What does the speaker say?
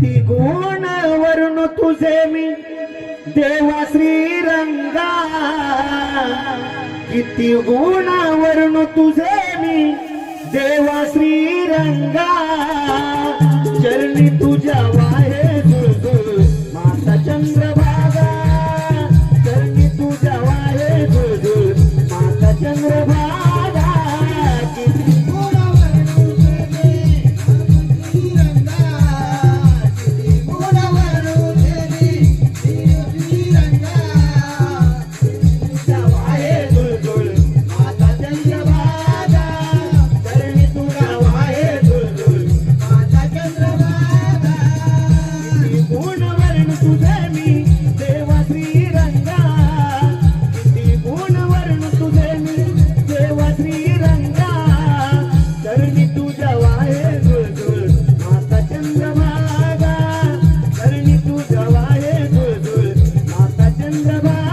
किती गुण वरून तुझे मी देवा श्रीरंगा. किती गुण वरून तुझे मी देवा श्रीरंगा. चरणी तुझ्या वाहे Bye-bye.